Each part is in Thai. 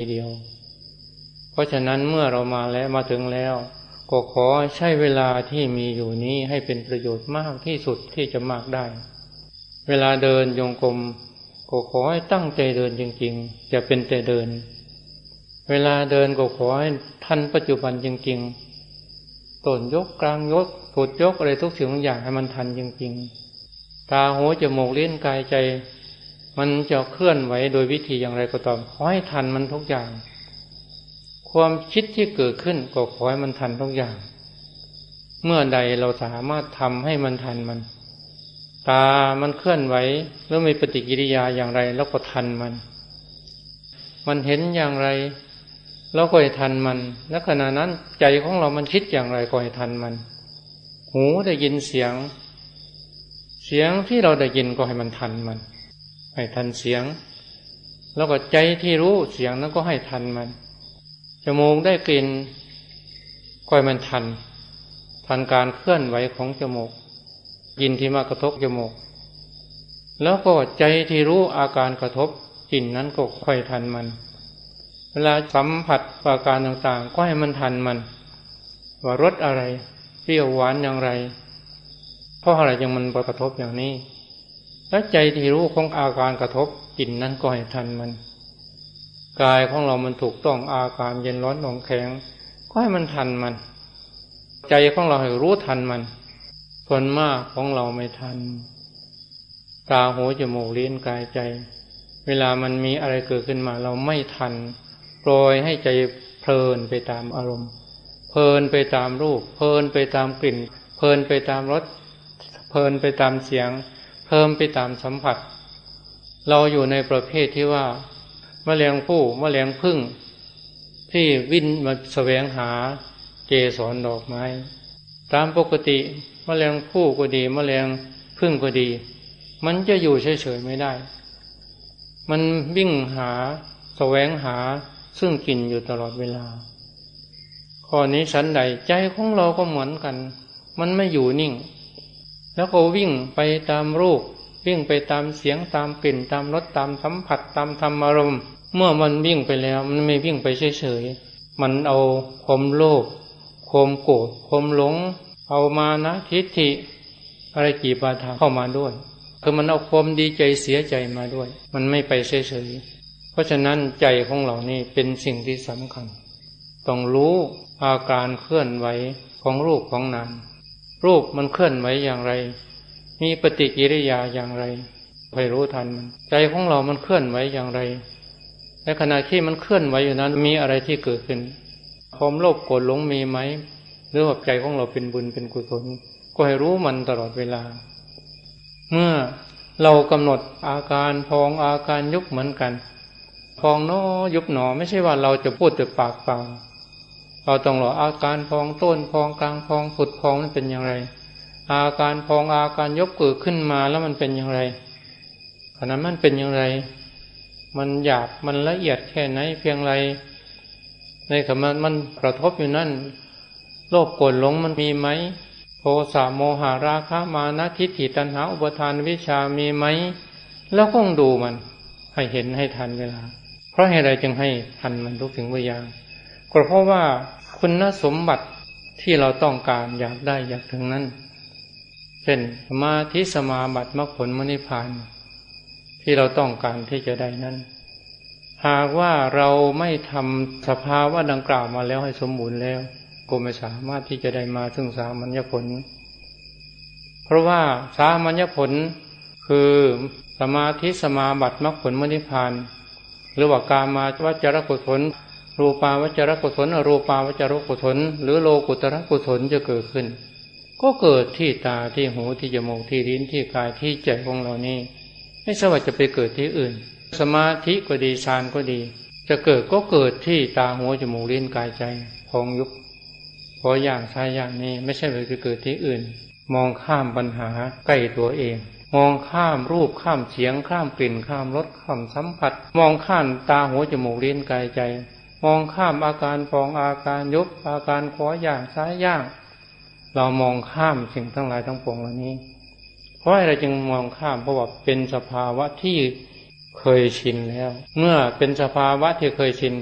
ทีเดียว เพราะฉะนั้นเมื่อเรามาแล้วมาถึงแล้ว ก็ขอใช้เวลาที่มีอยู่นี้ให้เป็นประโยชน์มากที่สุดที่จะมากได้ เวลาเดินโยงกลมก็ขอให้ตั้งใจเดินจริงๆจะเป็นแต่เดิน เวลาเดินก็ขอให้ทันปัจจุบันจริงๆต้นยกกลางยกสุดยกอะไรทุกสิ่งทุกอย่างให้มันทันจริงๆตาหูจมูกเลี้ยนกายใจ มันจะเคลื่อนไหวโดยวิธีอย่างไรก็ตามขอให้ทันมันทุกอย่าง ความคิดที่เกิดขึ้นก็ขอให้มันทันทุกอย่าง เมื่อใดเราสามารถทำให้มันทันมัน ตามันเคลื่อนไหวหรือมีปฏิกิริยาอย่างไรแล้วก็ทันมัน มันเห็นอย่างไรเราก็ให้ทันมัน และขณะนั้นใจของเรามันคิดอย่างไรก็ให้ทันมัน หูได้ยินเสียง เสียงที่เราได้ยินก็ให้มันทันมัน ให้ทันเสียง แล้วก็ใจที่รู้เสียงนั้นก็ให้ทันมันจมูกได้กลิ่นก็ให้มันทัน ทันการเคลื่อนไหวของจมูกยินที่มากระทบจมูก แล้วก็ใจที่รู้อาการกระทบกลิ่นนั้นก็ค่อยทันมัน เวลาสัมผัสอาการต่างๆ ก็ให้มันทันมัน ว่ารสอะไรเปรี้ยวหวานอย่างไร เพราะอะไรยังมันกระทบอย่างนี้ และใจที่รู้ของอาการกระทบกลิ่นนั้นก็ให้ทันมันกายของเรามันถูกต้องอาการเย็นร้อนหนองแข็งก็ให้มันทันมัน ใจของเราให้รู้ทันมันส่วนมากของเราไม่ทัน ตาหูจมูกลิ้นกายใจ เวลามันมีอะไรเกิดขึ้นมา เราไม่ทันปล่อยให้ใจเพลินไปตามอารมณ์ เพลินไปตามรูป เพลินไปตามกลิ่น เพลินไปตามรสเพลินไปตามเสียง เพลินไปตามสัมผัส เราอยู่ในประเภทที่ว่ามแมลงผู้มแมลงพึ่ง ที่วิ่นมาแสวงหาเกสรดอกไม้ ตามปกติมแมลงผู้ก็ดีมแมลงพึ่งก็ดี มันจะอยู่เฉยๆไม่ได้ มันวิ่งหาแสวงหาซึ่งกินอยู่ตลอดเวลา ข้อนี้สันใดใจของเราก็เหมือนกัน มันไม่อยู่นิ่ง แล้วก็วิ่งไปตามรูป วิ่งไปตามเสียงตามกลิ่นตามรสตามสัมผัสตามธรรมอารมณ์ เมื่อมันวิ่งไปแล้วมันไม่วิ่งไปเฉยๆมันเอาความโลภความโกรธความหลง เอามานะทิฏฐิอะไรกี่ปาทาเข้ามาด้วยคือมันเอาความดีใจเสียใจมาด้วย มันไม่ไปเฉยๆเพราะฉะนั้นใจของเรานี่เป็นสิ่งที่สำคัญ ต้องรู้อาการเคลื่อนไหวของรูปของนาม รูปมันเคลื่อนไหวอย่างไร มีปฏิกิริยาอย่างไรให้รู้ทันมัน ใจของเรามันเคลื่อนไหวอย่างไรในขณะที่มันเคลื่อนไหวอยู่นั้น มีอะไรที่เกิดขึ้นความโลภโกรธหลงมีไหมหรือว่าใจของเราเป็นบุญเป็นกุศลก็ให้รู้มันตลอดเวลา เมื่อเรากำหนดอาการพองอาการยุบเหมือนกัน พองนอยุบหนอไม่ใช่ว่าเราจะพูดแต่ปากเปล่า เราต้องรออาการพองต้นพองกลางพองฝุดพองนั้นเป็นอย่างไร อาการพองอาการยกเกิดขึ้นมาแล้วมันเป็นอย่างไรขณะมันเป็นอย่างไร มันหยาบมันละเอียดแค่ไหนเพียงไร ในขณะมันกระทบอยู่นั่นโลภโกรธหลงมันมีไหมโทสะโมหาราคะมานะทิฏฐิตัณหาอุปทานวิชามีไหม แล้วก็ต้องดูมัน ให้เห็นให้ทันเวลา เพราะเหตุใดจึงให้ทันมันทุกสิ่งทุกอย่างก็เพราะว่า คุณสมบัติที่เราต้องการอยากได้อยากถึงนั้นเช่นสมาธิสมาบัติมรรคผลมรรคผลที่เราต้องการที่จะได้นั้น หากว่าเราไม่ทำสภาวะดังกล่าวมาแล้วให้สมบูรณ์แล้ว ก็ไม่สามารถที่จะได้มาถึงสามัญญผล เพราะว่าสามัญญผลคือสมาธิสมาบัติมรรคผลมรรคผาน หรือว่าการมาวัจรกุศล รูปาวัจรกุศลอรูปาวัจรกุศล หรือโลกุตระกุศลจะเกิดขึ้น ก็เกิดที่ตาที่หูที่จมูกที่ลิ้นที่กายที่ใจของเรานี่ไม่ใช่ว่าจะไปเกิดที่อื่น สมาธิก็ดีฌานก็ดี จะเกิดก็เกิดที่ตาหูจมูกลิ้นกายใจพองยุบพออย่างชายอย่างนี้ไม่ใช่ไปเกิดที่อื่น มองข้ามปัญหาใกล้ตัวเอง มองข้ามรูปข้ามเสียงข้ามกลิ่นข้ามรสข้ามสัมผัส มองข้ามตาหัวจมูกลิ้นกายใจ มองข้ามอาการฟองอาการยุบอาการขออย่างซ้ายย่าง เรามองข้ามสิ่งทั้งหลายทั้งปวงเหล่านี้ เพราะอะไรจึงมองข้ามเพราะว่าเป็นสภาวะที่เคยชินแล้ว เมื่อเป็นสภาวะที่เคยชิน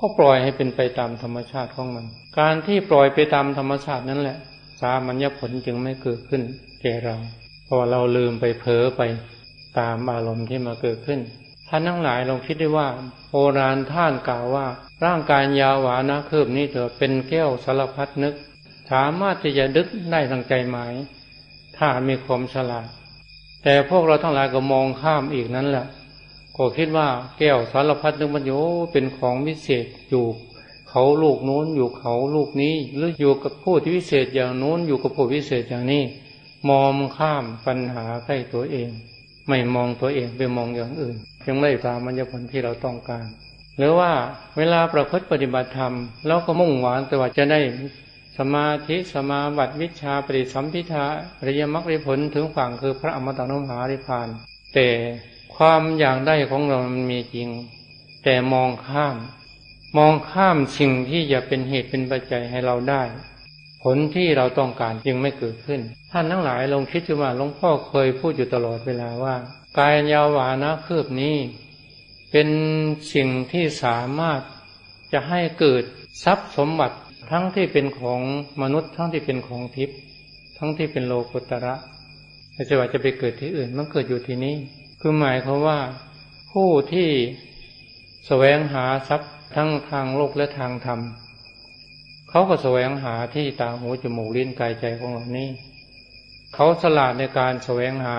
ก็ปล่อยให้เป็นไปตามธรรมชาติของมัน การที่ปล่อยไปตามธรรมชาตินั่นแหละ สามัญญผลจึงไม่เกิดขึ้นแก่เรา เพราะเราลืมไปเผลอไปตามอารมณ์ที่มาเกิดขึ้น ท่านทั้งหลายลองคิดได้ว่าโบราณท่านกล่าวว่า ร่างกายยาวหวานะคืบนี้เถอะเป็นแก้วสารพัดนึก สามารถที่จะดึกได้ทางใจหมาย ถ้ามีความฉลาด แต่พวกเราทั้งหลายก็มองข้ามอีกนั้นแหละก็คิดว่าแก้วสารพัดนึกมันโยเป็นของวิเศษอยู่เขาลูกโน้นอยู่เขาลูกนี้ หรืออยู่กับผู้ที่วิเศษอย่างโน้นอยู่กับผู้วิเศษอย่างนี้ มองข้ามปัญหาใกล้ตัวเอง ไม่มองตัวเองไปมองอย่างอื่นยังไม่ตามมัญญผลที่เราต้องการ หรือว่าเวลาประพฤติปฏิบัติธรรมเราก็มุ่งหวังแต่ว่าจะได้สมาธิสมาบัติวิชาปฏิสัมพิทาอริยมรรคผลถึงฝั่งคือพระอมตะนุมหาริพาน แต่ความอยากได้ของเรามันมีจริง แต่มองข้าม มองข้ามสิ่งที่จะเป็นเหตุเป็นปัจจัยให้เราได้ ลที่เราต้องการจึงไม่เกิดขึ้น ท่านทั้งหลายลองคิดดูว่าหลวงพ่อเคยพูดอยู่ตลอดเวลาว่า กายยาวานะคืบนี้ เป็นสิ่งที่สามารถจะให้เกิดทรัพย์สมบัติทั้งที่เป็นของมนุษย์ ทั้งที่เป็นของทิพย์ทั้งที่เป็นโลกุตระไม่ใช่ว่าจะไปเกิดที่อื่นมันเกิดอยู่ที่นี้ คือหมายความว่าผู้ที่แสวงหาทรัพย์ทั้งทางโลกและทางธรรม เขาก็แสวงหาที่ตาหูจมูกลิ้นกายใจของเรานี้เขาสลาดในการแสวงหา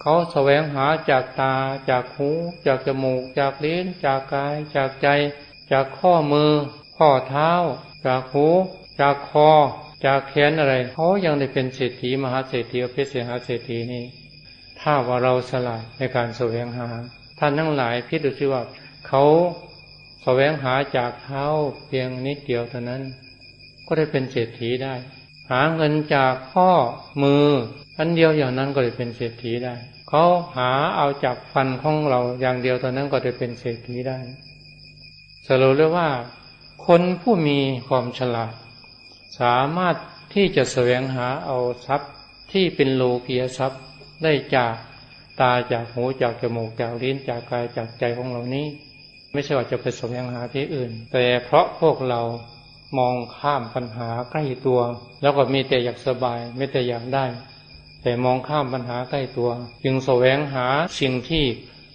เขาแสวงหาจากตา จากหู จากจมูก จากลิ้น จากกาย จากใจ จากข้อมือ ข้อเท้า จากหู จากคอ จากแขนอะไร เขายังได้เป็นเศรษฐีมหาเศรษฐีอภิเศรษฐเศรษฐีนี่ถ้าว่าเราสลาดในการแสวงหา ท่านทั้งหลายพิจดูสิว่าเขาแสวงหาจากเท้าเพียงนิดเดียวเท่านั้น ก็ได้เป็นเศรษฐีได้ หาเงินจากข้อมืออันเดียวอย่างนั้นก็ได้เป็นเศรษฐีได้เขาหาเอาจากฟันของเราอย่างเดียวเท่านั้นก็ได้เป็นเศรษฐีได้สรุปเลยว่า คนผู้มีความฉลาด สามารถที่จะแสวงหาเอาทรัพย์ที่เป็นโลกียทรัพย์ได้จากตาจากหูจากจมูกจากลิ้นจากกายจากใจของเรานี้ ไม่ใช่ว่าจะไปแสวงหาที่อื่น แต่เพราะพวกเรา มองข้ามปัญหาใกล้ตัว แล้วก็มีแต่อยากสบายไม่แต่อยากได้ แต่มองข้ามปัญหาใกล้ตัว จึงแสวงหาสิ่งที่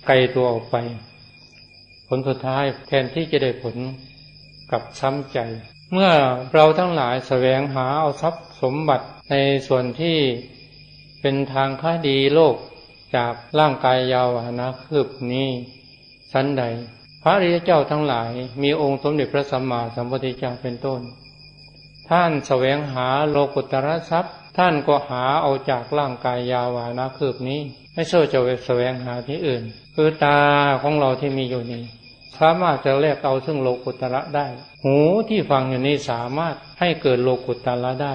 ไกลตัวออกไป ผลสุดท้ายแทนที่จะได้ผลกับซ้ำใจ เมื่อเราทั้งหลายแสวงหาเอาทรัพย์สมบัติในส่วนที่เป็นทางค่าดีโลกจากร่างกายยาวหนะคืบนี้สันใด ระริยเจ้าทั้งหลาย มีองค์สมเด็จพระสัมมาสัมพุทธเจ้าเป็นต้น ท่านแสวงหาโลกุตระทรัพย์ ท่านก็หาเอาจากร่างกายยาวานะคืบนี้ ไม่ใช่จะไปแสวงหาที่อื่น คือตาของเราที่มีอยู่นี้สามารถจะแลกเอาซึ่งโลกุตระได้ หูที่ฟังอยู่นี้สามารถให้เกิดโลกุตระได้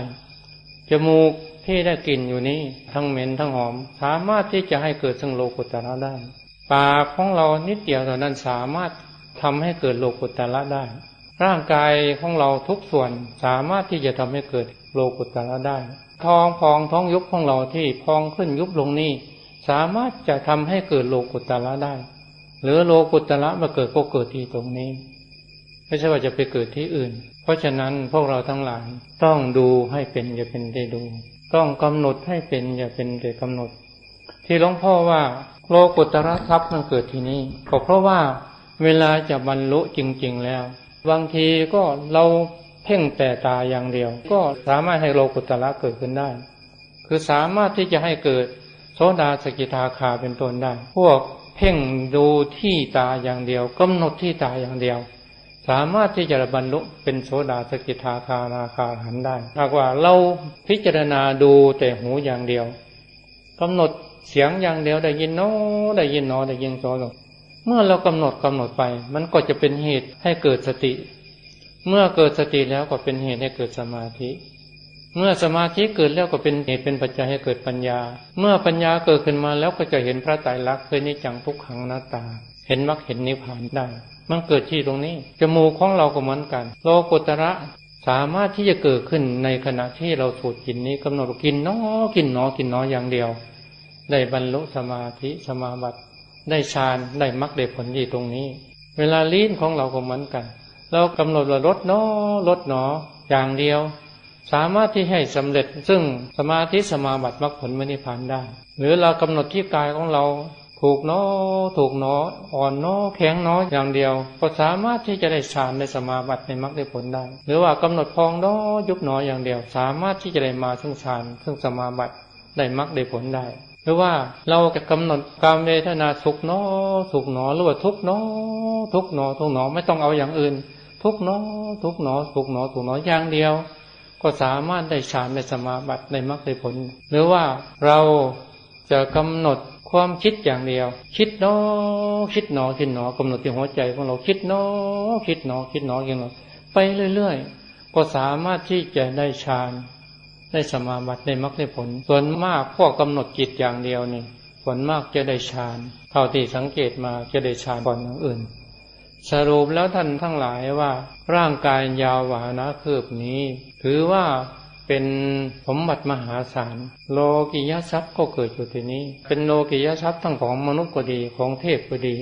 จมูกที่ได้กลิ่นอยู่นี้ทั้งเหม็นทั้งหอม สามารถที่จะให้เกิดซึ่งโลกุตระได้ ปากของเรานิดเดียวเท่านั้นสามารถทำให้เกิดโลกุตระได้ ร่างกายของเราทุกส่วนสามารถที่จะทำให้เกิดโลกุตระได้ ท้องพองท้องยุบของเราที่พองขึ้นยุบลงนี้สามารถจะทำให้เกิดโลกุตระได้ หรือโลกุตระมาเกิดก็เกิดที่ตรงนี้ ไม่ใช่ว่าจะไปเกิดที่อื่น เพราะฉะนั้นพวกเราทั้งหลายต้องดูให้เป็นอย่าเป็นได้ดู ต้องกำหนดให้เป็นอย่าเป็นแต่กำหนด ที่หลวงพ่อว่าโลกุตระทรัพย์มันเกิดที่นี้ก็เพราะว่าเวลาจะบรรลุจริง ๆ แล้ว บางทีก็เราเพ่งแต่ตาอย่างเดียว ก็สามารถให้โลกุตระเกิดขึ้นได้ คือสามารถที่จะให้เกิดโสดาสกิทาคาเป็นต้นได้ พวกเพ่งดูที่ตาอย่างเดียวกำหนดที่ตาอย่างเดียว สามารถที่จะบรรลุเป็นโสดาสกิทาคานาคาหันได้หากว่าเราพิจารณาดูแต่หูอย่างเดียวกำหนด เสียงอย่างเดียวได้ยินโนได้ยินโนได้ยินโซโเมื่อเรากำหนดกำหนดไป มันก็จะเป็นเหตุให้เกิดสติ เมื่อเกิดสติแล้วก็เป็นเหตุให้เกิดสมาธิ เมื่อสมาธิเกิดแล้วก็เป็นเหตุเป็นปัจจัยให้เกิดปัญญา เมื่อปัญญาเกิดขึ้นมาแล้วก็จะเห็นพระไตรลักษณ์คือนิจังทุกขังหน้าตา เห็นมรรคเห็นนิพพานได้ มันเกิดที่ตรงนี้ จมูกของเราก็เหมือนกัน โลกุตระสามารถที่จะเกิดขึ้นในขณะที่เราสูดกินนี้กำหนดกินน้อกินน้อกินน้ออย่างเดียว ได้บรรลุสมาธิสมาบัติ ได้ฌานได้มรรคได้ผลที่ตรงนี้ เวลาลิ้นของเราก็เหมือนกัน เรากำหนดว่าลดเนอลดหนออย่างเดียว สามารถที่ให้สำเร็จ ซึ่งสมาธิสมาบัติมรรคผลมรรคผลได้ หรือเรากำหนดที่กายของเราถูกเนอถูกเนออ่อนเนอแข็งเนออย่างเดียว ก็สามารถที่จะได้ฌานในสมาบัติในมรรคได้ผลได้ หรือว่ากำหนดพองเนอยุบหนออย่างเดียว สามารถที่จะได้มาซึ่งฌานซึ่งสมาบัติได้มรรคได้ผลได้ หรือว่าเราจะกำหนดกามเวทนาสุขเนอสุขหนอหรือว่าทุกเนอทุกหนอทุกหนอไม่ต้องเอาอย่างอื่น ทุกหนอทุกหนอสุขหนอสุขหนออย่างเดียว ก็สามารถได้ฌานในสมาบัติในมรรคในผล หรือว่าเราจะกำหนดความคิดอย่างเดียว คิดหนอคิดหนอคิดหนอกำหนดที่หัวใจของเราคิดหนอคิดหนอคิดหนออย่างเราไปเรื่อยๆก็สามารถที่จะได้ฌาน ได้สมาบัติในมรรคในผล ส่วนมากพวกกำหนดจิตอย่างเดียวนี่ส่วนมากจะได้ฌานเท่าที่สังเกตมาจะได้ฌานก่อนอย่างอื่น สรุปแล้วท่านทั้งหลายว่า ร่างกายยาวหวานะคืบนี้ ถือว่าเป็นสมบัติมหาศาลโลกิยทรัพย์ก็เกิดอยู่ที่นี้ เป็นโลกิยทรัพย์ทั้งของมนุษย์ก็ดีของเทพก็ดี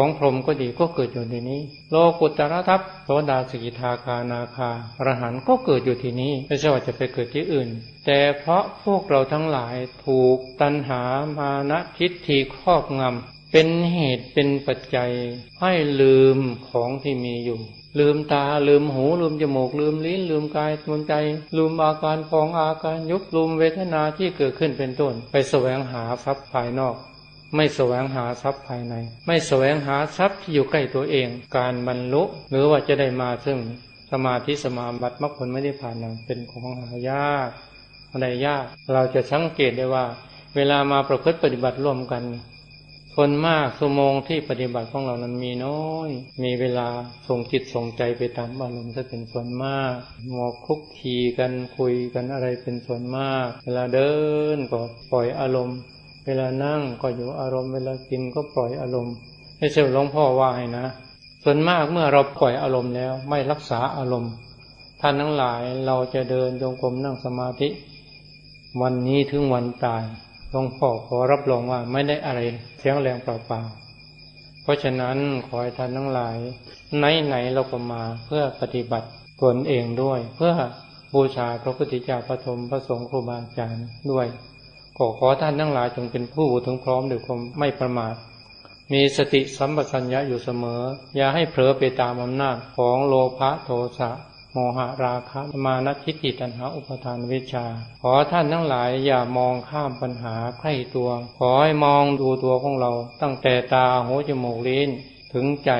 ของพรหมก็ดีก็เกิดอยู่ที่นี้ โลกุตตรทรัพโสดาสกิทาคานาคารหันก็เกิดอยู่ที่นี้ไม่ใช่ว่าจะไปเกิดที่อื่น แต่เพราะพวกเราทั้งหลายถูกตัณหามานะทิฏฐิครอบงำเป็นเหตุเป็นปัจจัยให้ลืมของที่มีอยู่ลืมตาลืมหูลืมจมูกลืมลิ้นลืมกายลืมใจ ลืมอาการพองอาการยุบลืมเวทนาที่เกิดขึ้นเป็นต้น ไปแสวงหาทรัพย์ภายนอก ไม่แสวงหาทรัพย์ภายใน ไม่แสวงหาทรัพย์ที่อยู่ใกล้ตัวเอง การบรรลุหรือว่าจะได้มาซึ่งสมาธิสมาบัติมรรคผลไม่ได้ผ่านนั้นเป็นของหายากอะไรยาก เราจะสังเกตได้ว่า เวลามาประพฤติปฏิบัติร่วมกัน คนมากชั่วโมงที่ปฏิบัติของเรานั้นมีน้อย มีเวลาส่งจิตส่งใจไปตามอารมณ์จะเป็นส่วนมากหมอคุกคีกันคุยกันอะไรเป็นส่วนมาก เวลาเดินก็ปล่อยอารมณ์ เวลานั่งก็อยู่อารมณ์เวลากินก็ปล่อยอารมณ์ให้เชื่อหลวงพ่อว่าให้นะ ส่วนมากเมื่อเราปล่อยอารมณ์แล้วไม่รักษาอารมณ์ท่านทั้งหลายเราจะเดินจงกรมนั่งสมาธิ วันนี้ถึงวันตายหลวงพ่อขอรับรองว่าไม่ได้อะไรเสียงแรงเปล่าๆเพราะฉะนั้นขอให้ท่านทั้งหลาย ไหนๆเราก็มาเพื่อปฏิบัติตนเองด้วย เพื่อบูชาพระพุทธเจ้าพระธรรมพระสงฆ์ครูบาอาจารย์ด้วย ขอขอท่านทั้งหลายจงเป็นผู้ถึงพร้อมด้วยความไม่ประมาท มีสติสัมปชัญญะอยู่เสมอ อย่าให้เผลอไปตามอำนาจของโลภะโทสะโมหะราคะมานัทิฏฐิตัณหาอุปทานวิชา ขอท่านทั้งหลายอย่ามองข้ามปัญหาใกล้ตัว ขอให้มองดูตัวของเรา ตั้งแต่ตาหูจมูกลิ้นถึงใจ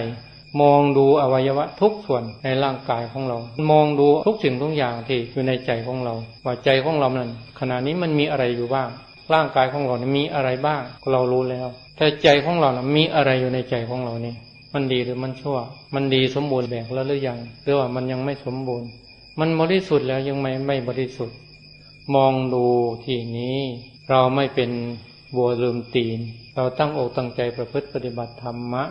มองดูอวัยวะทุกส่วนในร่างกายของเรา มองดูทุกสิ่งทุกอย่างที่อยู่ในใจของเรา ว่าใจของเรานั้นขณะนี้มันมีอะไรอยู่บ้าง ร่างกายของเรามีอะไรบ้าง เรารู้แล้ว แต่ใจของเรานะมีอะไรอยู่ในใจของเรานี่มันดีหรือมันชั่ว มันดีสมบูรณ์แบบแล้วหรือยัง หรือว่ามันยังไม่สมบูรณ์ มันบริสุทธิ์แล้วยังไม่ไม่บริสุทธิ์ มองดูที่นี้ เราไม่เป็นบัวลืมตีน เราตั้งอกตั้งใจประพฤติปฏิบัติธรรมะ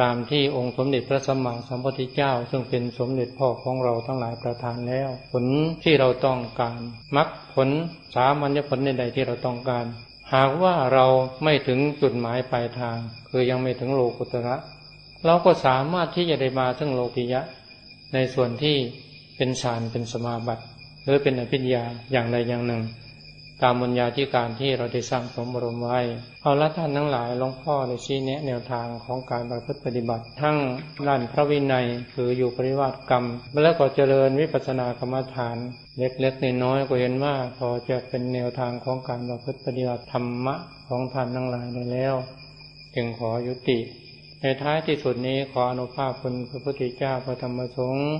ตามที่องค์สมเด็จพระสัมมาสัมพุทธเจ้า ซึ่งเป็นสมเด็จพ่อของเราทั้งหลายประทานแล้ว ผลที่เราต้องการมรรคผลสามัญญผลใดๆที่เราต้องการ หากว่าเราไม่ถึงจุดหมายปลายทาง คือยังไม่ถึงโลกุตระเราก็สามารถที่จะได้มาถึงโลกิยะ ในส่วนที่เป็นฌานเป็นสมาบัติหรือเป็นอภิญญาอย่างใดอย่างหนึ่ง ตามบุญญาธิการที่เราได้สร้างสมบรมไว้ เอาละท่านทั้งหลายหลวงพ่อได้ชี้แนะแนวทางของการประพฤติปฏิบัติ ทั้งด้านพระวินัยคืออยู่ปริวาสกรรม แล้วก็เจริญวิปัสสนากรรมฐาน เล็กๆน้อยๆก็เห็นว่าพอจะเป็นแนวทางของการประพฤติปฏิบัติธรรมะของท่านทั้งหลายได้แล้ว จึงขอยุติ ในท้ายที่สุดนี้ขออนุภาพคุณพระพุทธเจ้าพระธรรมสงฆ์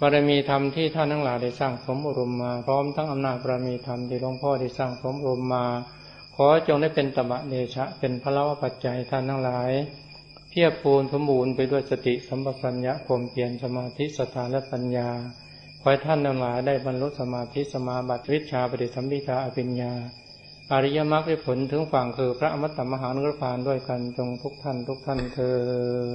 บารมีธรรมที่ท่านทั้งหลายได้สร้างสมบรมมา พร้อมทั้งอำนาจบารมีธรรมที่หลวงพ่อได้สร้างสมบรมมา ขอจงได้เป็นตบะเดชะ เป็นพระวปัจจัยท่านทั้งหลาย เพียบพูนสมบูรณ์ไปด้วยสติสัมปชัญญะข่มเปลี่ยนสมาธิสถานและปัญญาขอให้ท่านทั้งหลายได้บรรลุสมาธิสมาบัติวิชาปฏิสัมพิทาอภิญญา อริยมรรคด้ผลถึงฝั่งคือพระอมตะมหานุรพานด้วยกันจงทุกท่านทุกท่านเทอ